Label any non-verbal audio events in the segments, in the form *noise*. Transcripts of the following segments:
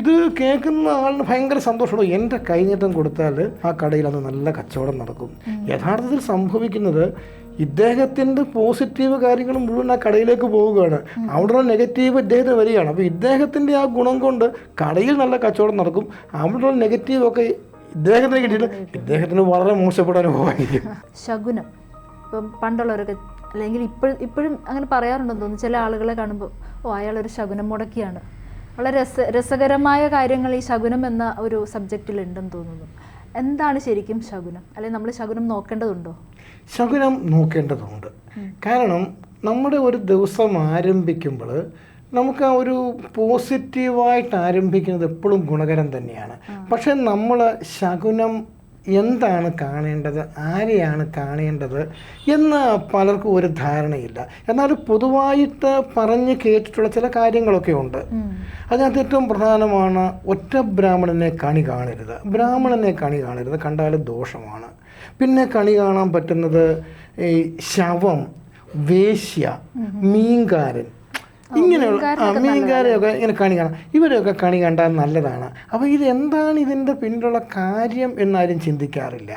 ഇത് കേൾക്കുന്ന ആളിന് ഭയങ്കര സന്തോഷമാണ്. എന്റെ കൈനീട്ടം കൊടുത്താൽ ആ കടയിൽ അത് നല്ല കച്ചവടം നടക്കും. യഥാർത്ഥത്തിൽ സംഭവിക്കുന്നത് ഇദ്ദേഹത്തിന്റെ പോസിറ്റീവ് കാര്യങ്ങൾ മുഴുവൻ ആ കടയിലേക്ക് പോവുകയാണ്. അവിടെയുള്ള നെഗറ്റീവ് ഇദ്ദേഹത്തിന് വരികയാണ്. അപ്പോൾ ഇദ്ദേഹത്തിന്റെ ആ ഗുണം കൊണ്ട് കടയിൽ നല്ല കച്ചവടം നടക്കും. അവിടെയുള്ള നെഗറ്റീവ് ഒക്കെ ഇദ്ദേഹത്തിന് കിട്ടിയിട്ട് ഇദ്ദേഹത്തിന് വളരെ മോശപ്പെട്ട അനുഭവമായിരിക്കും ശകുനം. ഇപ്പം പണ്ടുള്ളവരൊക്കെ അല്ലെങ്കിൽ ഇപ്പോഴും ഇപ്പോഴും അങ്ങനെ പറയാറുണ്ടെന്ന് തോന്നുന്നു. ചില ആളുകളെ കാണുമ്പോൾ ഓ അയാളൊരു ശകുനം മുടക്കിയാണ്. വളരെ രസ രസകരമായ കാര്യങ്ങൾ ഈ ശകുനം എന്ന ഒരു സബ്ജക്റ്റിൽ ഉണ്ടെന്ന് തോന്നുന്നു. എന്താണ് ശരിക്കും ശകുനം? അല്ലെങ്കിൽ നമ്മൾ ശകുനം നോക്കേണ്ടതുണ്ടോ? ശകുനം നോക്കേണ്ടതുണ്ട്. കാരണം നമ്മുടെ ഒരു ദിവസം ആരംഭിക്കുമ്പോൾ നമുക്ക് ആ ഒരു പോസിറ്റീവായിട്ട് ആരംഭിക്കുന്നത് എപ്പോഴും ഗുണകരം തന്നെയാണ്. പക്ഷെ നമ്മൾ ശകുനം എന്താണ് കാണേണ്ടത്? ആരെയാണ് കാണേണ്ടത്? എന്ന് പലർക്കും ഒരു ധാരണയില്ല. എന്നാൽ പൊതുവായിട്ട് പറഞ്ഞ് കേട്ടിട്ടുള്ള ചില കാര്യങ്ങളൊക്കെ ഉണ്ട്. അതിനകത്ത് ഏറ്റവും പ്രധാനമാണ് ഒറ്റ ബ്രാഹ്മണനെ കണി കാണരുത്. ബ്രാഹ്മണനെ കണി കാണരുത്. കണ്ടാൽ ദോഷമാണ്. പിന്നെ കണി കാണാൻ പറ്റുന്നത് ഈ ശവം വേശ്യ മീൻകാരൻ ഇങ്ങനെയുള്ള മീൻകാരെയൊക്കെ ഇങ്ങനെ കണി കാണാം. ഇവരെയൊക്കെ കണി കണ്ടാൽ നല്ലതാണ്. അപ്പോൾ ഇത് എന്താണ് ഇതിന്റെ പിന്നിലുള്ള കാര്യം എന്നാരും ചിന്തിക്കാറില്ല.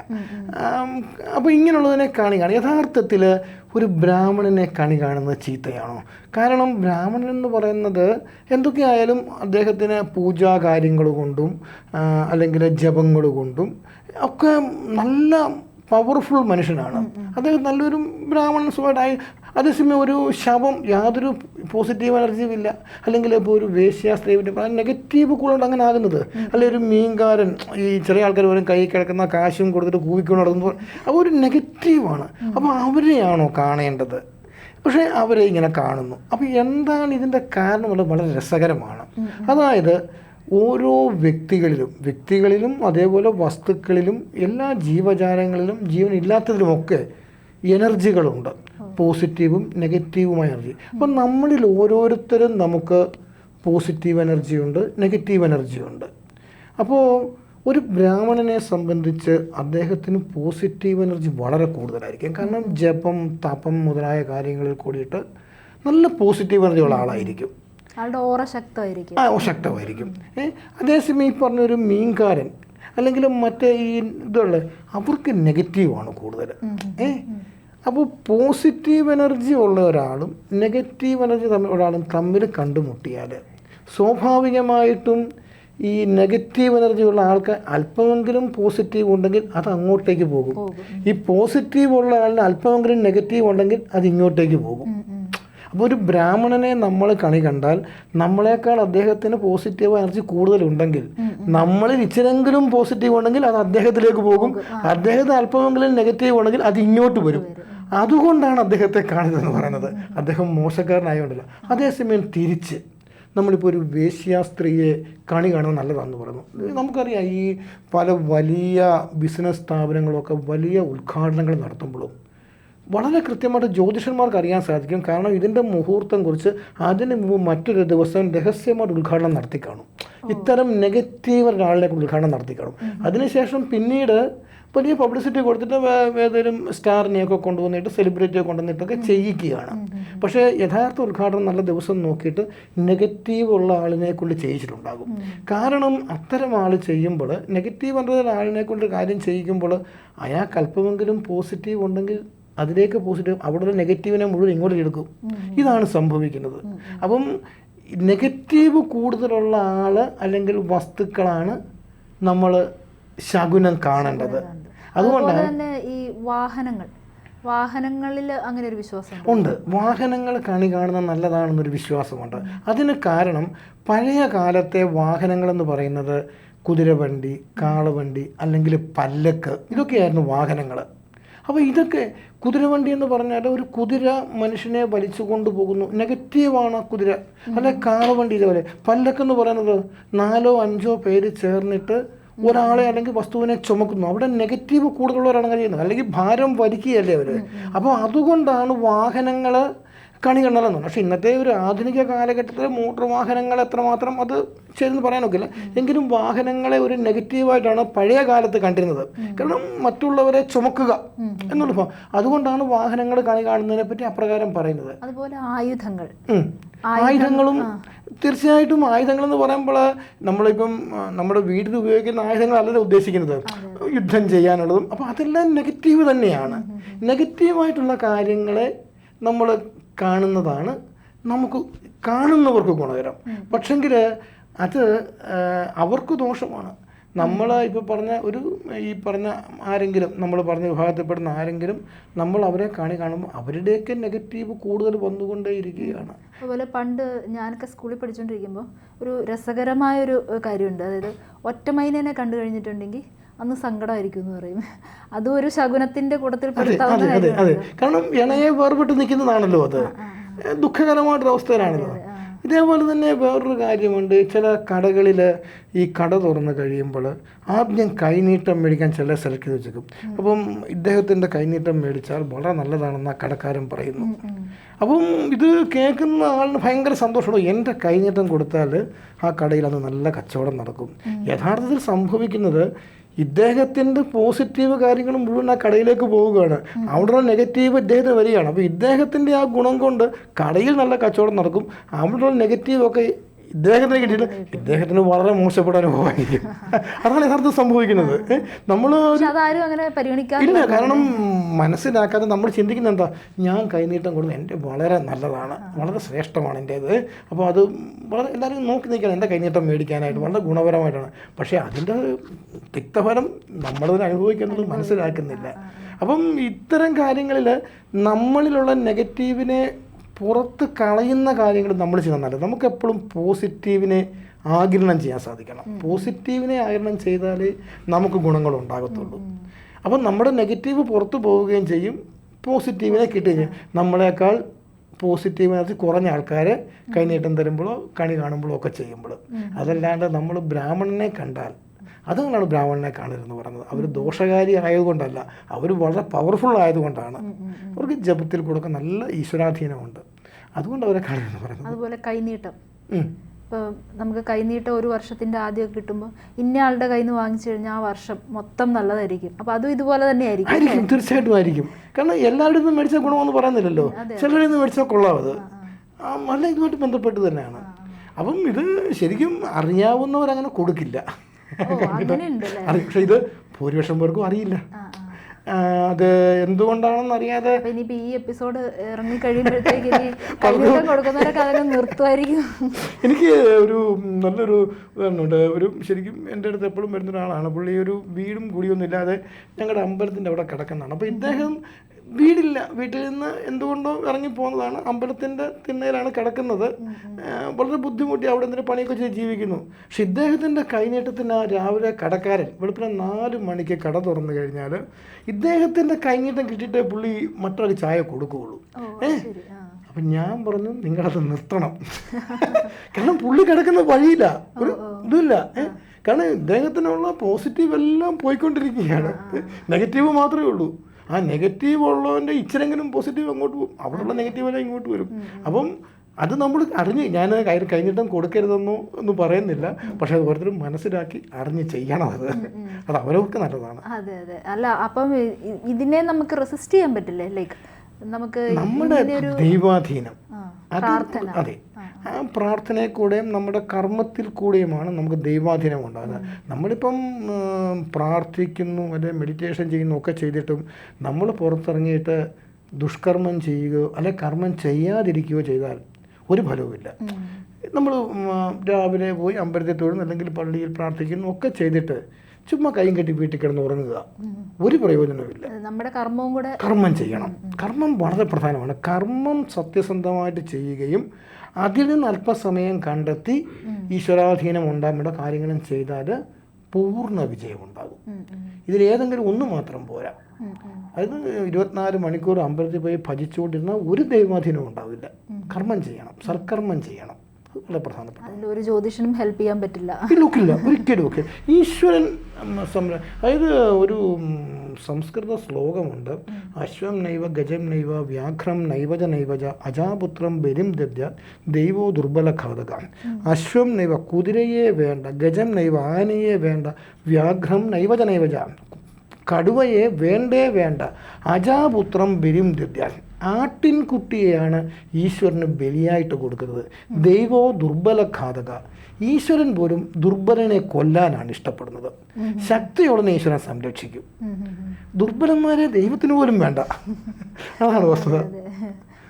അപ്പോൾ ഇങ്ങനെയുള്ളതിനെ കണി കാണും. യഥാർത്ഥത്തിൽ ഒരു ബ്രാഹ്മണനെ കണി കാണുന്നത് ചീത്തയാണോ? കാരണം ബ്രാഹ്മണൻ എന്ന് പറയുന്നത് എന്തൊക്കെയായാലും അദ്ദേഹത്തിന് പൂജാ കാര്യങ്ങൾ കൊണ്ടും അല്ലെങ്കിൽ ജപങ്ങൾ കൊണ്ടും ഒക്കെ നല്ല പവർഫുൾ മനുഷ്യനാണ്. അദ്ദേഹം നല്ലൊരു ബ്രാഹ്മണൻ സ്വഭാവമായി അതേസമയം ഒരു ശവം യാതൊരു പോസിറ്റീവ് എനർജിയും ഇല്ല. അല്ലെങ്കിൽ ഇപ്പോൾ ഒരു വേശ്യ സ്ത്രീവിന്റെ നെഗറ്റീവ് കൂടുതൽ അങ്ങനെ ആകുന്നത്. അല്ലെങ്കിൽ ഒരു മീൻകാരൻ ഈ ചെറിയ ആൾക്കാർ വരും കൈ കിടക്കുന്ന കാശും കൊടുത്തിട്ട് കൂവിക്കൊണ്ട് നടക്കുമ്പോൾ അപ്പോൾ ഒരു നെഗറ്റീവാണ് അപ്പോൾ അവരെയാണോ കാണേണ്ടത്? പക്ഷേ അവരെ ഇങ്ങനെ കാണുന്നു. അപ്പോൾ എന്താണ് ഇതിന്റെ കാരണം എന്നുള്ളത് വളരെ രസകരമാണ്. അതായത് ഓരോ വ്യക്തികളിലും വ്യക്തികളിലും അതേപോലെ വസ്തുക്കളിലും എല്ലാ ജീവജാലങ്ങളിലും ജീവനില്ലാത്തതിലുമൊക്കെ എനർജികളുണ്ട് പോസിറ്റീവും നെഗറ്റീവുമായ എനർജി അപ്പം നമ്മളിൽ ഓരോരുത്തരും നമുക്ക് പോസിറ്റീവ് എനർജിയുണ്ട് നെഗറ്റീവ് എനർജിയുണ്ട് അപ്പോൾ ഒരു ബ്രാഹ്മണനെ സംബന്ധിച്ച് അദ്ദേഹത്തിന് പോസിറ്റീവ് എനർജി വളരെ കൂടുതലായിരിക്കും. കാരണം ജപം തപം മുതലായ കാര്യങ്ങളിൽ കൂടിയിട്ട് നല്ല പോസിറ്റീവ് എനർജിയുള്ള ഉള്ള ആളായിരിക്കും. ആളുടെ ഓറ ശക്തമായിരിക്കും. ആ ശക്തമായിരിക്കും. ഏഹ് അതേസമയം ഈ പറഞ്ഞൊരു മീൻകാരൻ അല്ലെങ്കിൽ മറ്റേ ഈ ഇതുള്ള അവർക്ക് നെഗറ്റീവാണ് കൂടുതൽ. ഏ അപ്പോൾ പോസിറ്റീവ് എനർജി ഉള്ള ഒരാളും നെഗറ്റീവ് എനർജി തമ്മിൽ ഒരാളും തമ്മിൽ കണ്ടുമുട്ടിയാൽ സ്വാഭാവികമായിട്ടും ഈ നെഗറ്റീവ് എനർജി ഉള്ള ആൾക്ക് അല്പമെങ്കിലും പോസിറ്റീവ് ഉണ്ടെങ്കിൽ അത് അങ്ങോട്ടേക്ക് പോകും. ഈ പോസിറ്റീവ് ഉള്ള ആളിന് അല്പമെങ്കിലും നെഗറ്റീവ് ഉണ്ടെങ്കിൽ അത് ഇങ്ങോട്ടേക്ക് പോകും. അപ്പോൾ ഒരു ബ്രാഹ്മണനെ നമ്മൾ കണി കണ്ടാൽ നമ്മളെക്കാൾ അദ്ദേഹത്തിന് പോസിറ്റീവ് എനർജി കൂടുതലുണ്ടെങ്കിൽ നമ്മളിൽ ഇച്ചിരെങ്കിലും പോസിറ്റീവ് ഉണ്ടെങ്കിൽ അത് അദ്ദേഹത്തിലേക്ക് പോകും. അദ്ദേഹത്തിന് അല്പമെങ്കിലും നെഗറ്റീവ് ഉണ്ടെങ്കിൽ അത് ഇങ്ങോട്ട് വരും. അതുകൊണ്ടാണ് അദ്ദേഹത്തെ കാണുന്നതെന്ന് പറയുന്നത്. അദ്ദേഹം മോശക്കാരനായതുകൊണ്ടല്ല അതേസമയം തിരിച്ച് നമ്മളിപ്പോൾ ഒരു വേശ്യാ സ്ത്രീയെ കണി കാണുന്നത് നല്ലതാണെന്ന് പറയുന്നു. നമുക്കറിയാം ഈ പല വലിയ ബിസിനസ് സ്ഥാപനങ്ങളൊക്കെ വലിയ ഉദ്ഘാടനങ്ങൾ നടത്തുമ്പോഴും വളരെ കൃത്യമായിട്ട് ജ്യോതിഷന്മാർക്ക് അറിയാൻ സാധിക്കും. കാരണം ഇതിന്റെ മുഹൂർത്തം കുറിച്ച് അതിന് മുമ്പ് മറ്റൊരു ദിവസം രഹസ്യമായിട്ട് ഉദ്ഘാടനം നടത്തി കാണും. ഇത്തരം നെഗറ്റീവ് ഒരാളിലേക്ക് ഉദ്ഘാടനം നടത്തി കാണും. അതിനുശേഷം പിന്നീട് വലിയ പബ്ലിസിറ്റി കൊടുത്തിട്ട് ഏതെങ്കിലും സ്റ്റാറിനെയൊക്കെ കൊണ്ടുവന്നിട്ട് സെലിബ്രിറ്റിയെ കൊണ്ടുവന്നിട്ടൊക്കെ ചെയ്യിക്കുകയാണ്. പക്ഷേ യഥാർത്ഥ ഉദ്ഘാടനം നല്ല ദിവസം നോക്കിയിട്ട് നെഗറ്റീവ് ഉള്ള ആളിനെ കൊണ്ട് ചെയ്യിച്ചിട്ടുണ്ടാകും കാരണം അത്തരം ആൾ ചെയ്യുമ്പോൾ നെഗറ്റീവ് എன்ற ആളിനെ കൊണ്ട് കാര്യം ചെയ്യിക്കുമ്പോൾ അയാൾക്ക് അല്പമെങ്കിലും പോസിറ്റീവ് ഉണ്ടെങ്കിൽ അതിലേക്ക് പോസിറ്റീവ് അവിടെ ഒരു നെഗറ്റീവിനെ മുഴുവൻ ഇങ്ങോട്ട് എടുക്കും. ഇതാണ് സംഭവിക്കുന്നത്. അപ്പം നെഗറ്റീവ് കൂടുതലുള്ള ആൾ അല്ലെങ്കിൽ വസ്തുക്കളാണ് നമ്മൾ ശകുനം കാണേണ്ടത്. അതുപോലെ അതുകൊണ്ടാണ് തന്നെ ഈ വാഹനങ്ങൾ. വാഹനങ്ങളിൽ അങ്ങനെ ഒരു വിശ്വാസം ഉണ്ട്. വാഹനങ്ങൾ കണി കാണുന്നത് നല്ലതാണെന്നൊരു വിശ്വാസമുണ്ട്. അതിന് കാരണം പഴയ കാലത്തെ വാഹനങ്ങൾ എന്ന് പറയുന്നത് കുതിരവണ്ടി കാളവണ്ടി അല്ലെങ്കിൽ പല്ലക്ക് ഇതൊക്കെയായിരുന്നു വാഹനങ്ങൾ. അപ്പോൾ ഇതൊക്കെ കുതിരവണ്ടി എന്ന് പറഞ്ഞാൽ ഒരു കുതിര മനുഷ്യനെ വലിച്ചു കൊണ്ടുപോകുന്നു. നെഗറ്റീവാണ് ആ കുതിര. അല്ലെ കാളവണ്ടി പല്ലക്ക് എന്ന് പറയുന്നത് നാലോ അഞ്ചോ പേര് ചേർന്നിട്ട് ഒരാളെ അല്ലെങ്കിൽ വസ്തുവിനെ ചുമക്കുന്നു. അവിടെ നെഗറ്റീവ് കൂടുതലുള്ളവരാണ് കഴിയുന്നത് അല്ലെങ്കിൽ ഭാരം വലിക്കുകയല്ലേ അവർ അപ്പോൾ അതുകൊണ്ടാണ് വാഹനങ്ങൾ കണി കണ്ടാലെന്നുണ്ട് പക്ഷേ ഇന്നത്തെ ഒരു ആധുനിക കാലഘട്ടത്തിൽ മോട്ടോർ വാഹനങ്ങൾ എത്രമാത്രം അത് ശരിയെന്ന് പറയാനൊക്കില്ല എങ്കിലും വാഹനങ്ങളെ ഒരു നെഗറ്റീവായിട്ടാണ് പഴയ കാലത്ത് കണ്ടിരുന്നത്. കാരണം മറ്റുള്ളവരെ ചുമക്കുക എന്നുള്ള അതുകൊണ്ടാണ് വാഹനങ്ങൾ കണി കാണുന്നതിനെ പറ്റി അപ്രകാരം പറയുന്നത്. അതുപോലെ ആയുധങ്ങൾ. ആയുധങ്ങളും തീർച്ചയായിട്ടും ആയുധങ്ങൾ എന്ന് പറയുമ്പോൾ നമ്മളിപ്പം നമ്മുടെ വീട്ടിൽ ഉപയോഗിക്കുന്ന ആയുധങ്ങളല്ലല്ലോ ഉദ്ദേശിക്കുന്നത്. യുദ്ധം ചെയ്യാനുള്ളതും. അപ്പോൾ അതെല്ലാം നെഗറ്റീവ് തന്നെയാണ്. നെഗറ്റീവായിട്ടുള്ള കാര്യങ്ങളെ നമ്മൾ കാണുന്നതാണ് നമുക്ക് കാണുന്നവർക്ക് ഗുണകരം. പക്ഷെങ്കിൽ അത് അവർക്ക് ദോഷമാണ്. നമ്മൾ ഇപ്പോൾ പറഞ്ഞ ഒരു ഈ പറഞ്ഞ ആരെങ്കിലും നമ്മൾ പറഞ്ഞ വിഭാഗത്തിൽപ്പെടുന്ന ആരെങ്കിലും നമ്മൾ അവരെ കാണി കാണുമ്പോൾ അവരുടെയൊക്കെ നെഗറ്റീവ് കൂടുതൽ വന്നുകൊണ്ടേയിരിക്കുകയാണ്. അതുപോലെ പണ്ട് ഞാനൊക്കെ സ്കൂളിൽ പഠിച്ചുകൊണ്ടിരിക്കുമ്പോൾ ഒരു രസകരമായ ഒരു കാര്യമുണ്ട്. അതായത് ഒറ്റമൈനേനെ കണ്ടു കഴിഞ്ഞിട്ടുണ്ടെങ്കിൽ അന്ന് സങ്കടമായിരിക്കും എന്ന് പറയും. അതും ഒരു ശകുനത്തിന്റെ കൂട്ടത്തിൽ കാരണം ഇണയെ വേർപെട്ട് നിൽക്കുന്നതാണല്ലോ അത്. ദുഃഖകരമായിട്ടൊരു അവസ്ഥയിലാണല്ലോ ഇതേപോലെ തന്നെ വേറൊരു കാര്യമുണ്ട്. ചില കടകളിൽ ഈ കട തുറന്ന് കഴിയുമ്പോൾ ആദ്യം കൈനീട്ടം മേടിക്കാൻ ചില സെലക്ട് ചെയ്ത് വെച്ചേക്കും. അപ്പം ഇദ്ദേഹത്തിന്റെ കൈനീട്ടം മേടിച്ചാൽ വളരെ നല്ലതാണെന്ന് ആ കടക്കാരൻ പറയുന്നു. അപ്പം ഇത് കേൾക്കുന്ന ആളിന് ഭയങ്കര സന്തോഷമാണ്. എന്റെ കൈനീട്ടം കൊടുത്താൽ ആ കടയിൽ അത് നല്ല കച്ചവടം നടക്കും. യഥാർത്ഥത്തിൽ സംഭവിക്കുന്നത് ഇദ്ദേഹത്തിന്റെ പോസിറ്റീവ് കാര്യങ്ങൾ മുഴുവൻ ആ കടയിലേക്ക് പോവുകയാണ്. അവിടെയുള്ള നെഗറ്റീവ് ഇദ്ദേഹത്തിന് വരികയാണ്. അപ്പോൾ ഇദ്ദേഹത്തിന്റെ ആ ഗുണം കൊണ്ട് കടയിൽ നല്ല കച്ചവടം നടക്കും. അവിടെയുള്ള നെഗറ്റീവൊക്കെ ഇദ്ദേഹത്തിന് കിട്ടിയിട്ട് ഇദ്ദേഹത്തിന് വളരെ മോശപ്പെട്ട അനുഭവമായിരിക്കും. അതാണ് യഥാർത്ഥം സംഭവിക്കുന്നത്. നമ്മൾ ഇല്ല കാരണം മനസ്സിലാക്കാതെ നമ്മൾ ചിന്തിക്കുന്ന എന്താ ഞാൻ കൈനീട്ടം കൊടുക്കുന്നത് എന്റെ വളരെ നല്ലതാണ് വളരെ ശ്രേഷ്ഠമാണ് എന്റേത്. അപ്പോൾ അത് വളരെ എല്ലാവരും നോക്കി നിൽക്കണം എന്റെ കൈനീട്ടം മേടിക്കാനായിട്ട്? വളരെ ഗുണപരമായിട്ടാണ്. പക്ഷേ അതിന്റെ തിക്തഫലം നമ്മളതിന് അനുഭവിക്കുന്നത് മനസ്സിലാക്കുന്നില്ല. അപ്പം ഇത്തരം കാര്യങ്ങളിൽ നമ്മളിലുള്ള നെഗറ്റീവിനെ പുറത്ത് കളയുന്ന കാര്യങ്ങൾ നമ്മൾ ചെയ്താൽ നല്ലത്. നമുക്കെപ്പോഴും പോസിറ്റീവിനെ ആകിരണം ചെയ്യാൻ സാധിക്കണം. പോസിറ്റീവിനെ ആകിരണം ചെയ്താൽ നമുക്ക് ഗുണങ്ങൾ ഉണ്ടാകത്തുള്ളൂ. അപ്പം നമ്മുടെ നെഗറ്റീവ് പുറത്തു പോവുകയും ചെയ്യും പോസിറ്റീവിനെ കിട്ടുകയും ചെയ്യും. നമ്മളെക്കാൾ എനർജി കുറഞ്ഞ ആൾക്കാരെ കൈനീട്ടം തരുമ്പോഴോ കണി കാണുമ്പോഴോ ഒക്കെ ചെയ്യുമ്പോൾ. അതല്ലാണ്ട് നമ്മൾ ബ്രാഹ്മണനെ കണ്ടാൽ അതുകൊണ്ടാണ് ബ്രാഹ്മണനെ കാണരുതെന്ന് പറയുന്നത്. അവർ ദോഷകാരി ആയതുകൊണ്ടല്ല അവർ വളരെ പവർഫുൾ ആയതുകൊണ്ടാണ്. അവർക്ക് ജപത്തിൽ കൂടെ നല്ല ഈശ്വരാധീനമുണ്ട്. അതുകൊണ്ട് അവരെ കാണരുതെന്ന് പറയുന്നത്. അതുപോലെ കൈനീട്ടം. ഇപ്പോൾ നമുക്ക് കൈനീട്ടം ഒരു വർഷത്തിന്റെ ആദ്യമൊക്കെ കിട്ടുമ്പോൾ ഇന്നയാളുടെ കയ്യിൽ നിന്ന് വാങ്ങിച്ചു കഴിഞ്ഞാൽ ആ വർഷം മൊത്തം നല്ലതായിരിക്കും. അപ്പോൾ അതും ഇതുപോലെ തന്നെ ആയിരിക്കും ആയിരിക്കും തീർച്ചയായിട്ടും ആയിരിക്കും. കാരണം എല്ലാവരുടെ നിന്നും മേടിച്ചാൽ ഗുണമെന്ന് പറയുന്നില്ലല്ലോ. ചിലരിൽ നിന്ന് മേടിച്ചാൽ കൊള്ളാം അത്. ആ, നല്ല ഇതുമായിട്ട് ബന്ധപ്പെട്ട് തന്നെയാണ്. അപ്പം ഇത് ശരിക്കും അറിയാവുന്നവരങ്ങനെ കൊടുക്കില്ല. ഉണ്ടല്ലേ *laughs* പക്ഷെ ഇത് ഭൂരിപക്ഷം പേർക്കും അറിയില്ല. അത് എന്തുകൊണ്ടാണെന്ന് അറിയാതെ ഇനിയിപ്പോ ഈ എപ്പിസോഡ് ഇറങ്ങി കഴിയുമ്പോഴത്തേക്ക് *laughs* *laughs* എനിക്ക് ഒരു നല്ലൊരു ഇതുണ്ട് ഒരു ശരിക്കും എന്റെ അടുത്ത് എപ്പോഴും വരുന്ന ഒരാളാണ്. പുള്ളി ഒരു വീടും കൂടിയൊന്നും ഇല്ലാതെ ഞങ്ങളുടെ അമ്പലത്തിന്റെ അവിടെ കിടക്കുന്നതാണ്. അപ്പോൾ ഇദ്ദേഹം വീടില്ല. വീട്ടിൽ നിന്ന് എന്തുകൊണ്ടോ ഇറങ്ങി പോകുന്നതാണ്. അമ്പലത്തിന്റെ തിണ്ണയിലാണ് കിടക്കുന്നത്. വളരെ ബുദ്ധിമുട്ടി അവിടെ എന്തെങ്കിലും പണിയൊക്കെ ചെയ്ത് ജീവിക്കുന്നു. പക്ഷെ ഇദ്ദേഹത്തിന്റെ കൈനീട്ടത്തിന് ആ രാവിലെ കടക്കാരൻ വെളുപ്പിനെ നാല് മണിക്ക് കട തുറന്നു കഴിഞ്ഞാൽ ഇദ്ദേഹത്തിന്റെ കൈനീട്ടം കിട്ടിയിട്ടേ പുള്ളി മറ്റൊരു ചായ കൊടുക്കുകയുള്ളൂ. ഏ അപ്പം ഞാൻ പറഞ്ഞു നിങ്ങളത് നിർത്തണം. *laughs* കാരണം പുള്ളി കിടക്കുന്ന വഴിയില്ല. ഒരു ഇതുമില്ല ഏ? കാരണം ഇദ്ദേഹത്തിനുള്ള പോസിറ്റീവ് എല്ലാം പോയിക്കൊണ്ടിരിക്കുകയാണ്. നെഗറ്റീവ് മാത്രമേ ഉള്ളൂ. ആ നെഗറ്റീവ് ഉള്ളവന്റെ ഇച്ചിരെങ്കിലും പോസിറ്റീവ് അങ്ങോട്ട് പോകും. അവിടെയുള്ള നെഗറ്റീവ് എല്ലാം ഇങ്ങോട്ട് വരും. അപ്പം അത് നമ്മൾ അറിഞ്ഞ് ഞാൻ കൈ കഴിഞ്ഞിട്ടും കൊടുക്കരുതെന്നോ ഒന്നും പറയുന്നില്ല. പക്ഷെ അത് ഓരോരുത്തരും മനസ്സിലാക്കി അറിഞ്ഞ് ചെയ്യണം അത്. അത് അവരവർക്ക് നല്ലതാണ്. അതെ അതെ. അല്ല അപ്പം ഇതിനെ നമുക്ക് റെസിസ്റ്റ് ചെയ്യാൻ പറ്റില്ലേ? ലൈക്ക് നമുക്ക് നമ്മുടെ ദൈവാധീനം. അത് ആ പ്രാർത്ഥനയിൽ കൂടെയും നമ്മുടെ കർമ്മത്തിൽ കൂടെയുമാണ് നമുക്ക് ദൈവാധീനം ഉണ്ടാകുന്നത്. നമ്മളിപ്പം പ്രാർത്ഥിക്കുന്നു അല്ലെ മെഡിറ്റേഷൻ ചെയ്യുന്നു ഒക്കെ ചെയ്തിട്ടും നമ്മൾ പുറത്തിറങ്ങിയിട്ട് ദുഷ്കർമ്മം ചെയ്യുകയോ അല്ലെ കർമ്മം ചെയ്യാതിരിക്കുകയോ ചെയ്താൽ ഒരു ഫലവുമില്ല. നമ്മൾ രാവിലെ പോയി അമ്പലത്തിൽ തൊഴുന്നു അല്ലെങ്കിൽ പള്ളിയിൽ പ്രാർത്ഥിക്കുന്നു ഒക്കെ ചെയ്തിട്ട് ചുമ്മാ കൈയും കെട്ടി വീട്ടിൽ കിടന്ന് ഉറങ്ങുക. ഒരു പ്രയോജനവുമില്ല. നമ്മുടെ കർമ്മവും കൂടെ കർമ്മം ചെയ്യണം. കർമ്മം വളരെ പ്രധാനമാണ്. കർമ്മം സത്യസന്ധമായിട്ട് ചെയ്യുകയും അതിൽ നിന്ന് അല്പസമയം കണ്ടെത്തി ഈശ്വരാധീനം ഉണ്ടാകേണ്ട കാര്യങ്ങളും ചെയ്താൽ പൂർണ വിജയം ഉണ്ടാകും ഇതിൽ ഏതെങ്കിലും ഇതിലേതെങ്കിലും ഒന്ന് മാത്രം പോരാ. അത് ഇരുപത്തിനാല് മണിക്കൂർ അമ്പലത്തിൽ പോയി ഭജിച്ചുകൊണ്ടിരുന്ന ഒരു ദൈവാധീനം ഉണ്ടാവില്ല. കർമ്മം ചെയ്യണം. സൽക്കർമ്മം ചെയ്യണം. വളരെ പ്രധാനപ്പെട്ട ഒരു ജ്യോതിഷനും ഹെൽപ്പ് ചെയ്യാൻ പറ്റില്ല. ഒരിക്കലും ഒക്കെ. ഈശ്വരൻ സംര- അതായത് ഒരു സംസ്കൃത ശ്ലോകമുണ്ട്. അശ്വം നൈവ ഗജം നൈവ വ്യാഘ്രം നൈവജ നൈവജ അജാപുത്രം ബലിം ദദ്യ ദൈവോ ദുർബല ഘാതക. അശ്വം നൈവ കുതിരയെ വേണ്ട ഗജം നൈവ ആനയെ വേണ്ട വ്യാഘ്രം നൈവജ നൈവജ കടുവയെ വേണ്ടേ വേണ്ട അജാപുത്രം ബലിം ദദ്യ. ആട്ടിൻകുട്ടിയെയാണ് ഈശ്വരന് ബലിയായിട്ട് കൊടുക്കുന്നത്. ദൈവോ ദുർബല ഘാതക ഈശ്വരൻ പോലും ദുർബലനെ കൊല്ലാനാണ് ഇഷ്ടപ്പെടുന്നത്. ശക്തിയോടെ ഈശ്വരൻ സംരക്ഷിക്കും. ദുർബലന്മാരെ ദൈവത്തിന് പോലും വേണ്ട. അതാണ് വസ്തുത.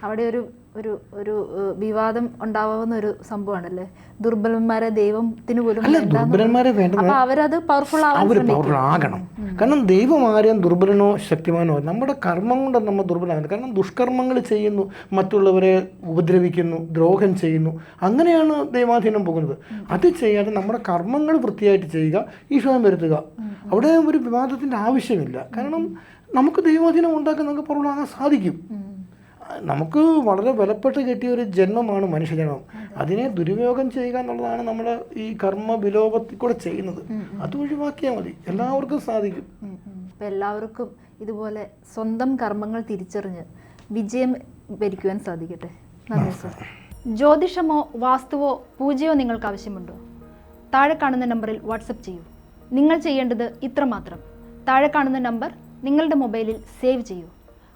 അവിടെ ഒരു ഒരു ഒരു വിവാദം ഉണ്ടാവുന്ന ഒരു സംഭവമാണല്ലേ? ദുർബലന്മാരെ ദൈവത്തിന് പോലും അല്ല ദുർബലന്മാരെ വേണ്ട. അപ്പൊ അവരത് പവർഫുൾ അവർ പവർഫുൾ ആകണം. കാരണം ദൈവം ആരെയും ദുർബലനോ ശക്തിമാനോ. നമ്മുടെ കർമ്മം കൊണ്ട് നമ്മൾ ദുർബലമാകുന്നത് കാരണം ദുഷ്കർമ്മങ്ങൾ ചെയ്യുന്നു മറ്റുള്ളവരെ ഉപദ്രവിക്കുന്നു ദ്രോഹം ചെയ്യുന്നു. അങ്ങനെയാണ് ദൈവാധീനം പോകുന്നത്. അത് ചെയ്യാതെ നമ്മുടെ കർമ്മങ്ങൾ വൃത്തിയായിട്ട് ചെയ്യുക ഈശോയം വരുത്തുക. അവിടെ ഒരു വിവാദത്തിന്റെ ആവശ്യമില്ല. കാരണം നമുക്ക് ദൈവാധീനം ഉണ്ടാക്കാൻ നമുക്ക് പുറത്താകാൻ സാധിക്കും. നമുക്ക് വളരെ വിലപ്പെട്ട് കിട്ടിയ ഒരു ജന്മമാണ് മനുഷ്യജന്മം. അതിനെ ദുരുപയോഗം ചെയ്യുക എന്നുള്ളതാണ് നമ്മൾ ഈ കർമ്മ വിലോപത്തിൽ കൂടെ ചെയ്യുന്നത്. അത് ഒഴിവാക്കിയാൽ മതി. എല്ലാവർക്കും സാധിക്കും. എല്ലാവർക്കും ഇതുപോലെ സ്വന്തം കർമ്മങ്ങൾ തിരിച്ചറിഞ്ഞ് വിജയം ഭരിക്കുവാൻ സാധിക്കട്ടെ. നന്ദി സർ. ജ്യോതിഷമോ വാസ്തുവോ പൂജയോ നിങ്ങൾക്ക് ആവശ്യമുണ്ടോ? താഴെ കാണുന്ന നമ്പറിൽ വാട്സപ്പ് ചെയ്യൂ. നിങ്ങൾ ചെയ്യേണ്ടത് ഇത്രമാത്രം. താഴെ കാണുന്ന നമ്പർ നിങ്ങളുടെ മൊബൈലിൽ സേവ് ചെയ്യൂ.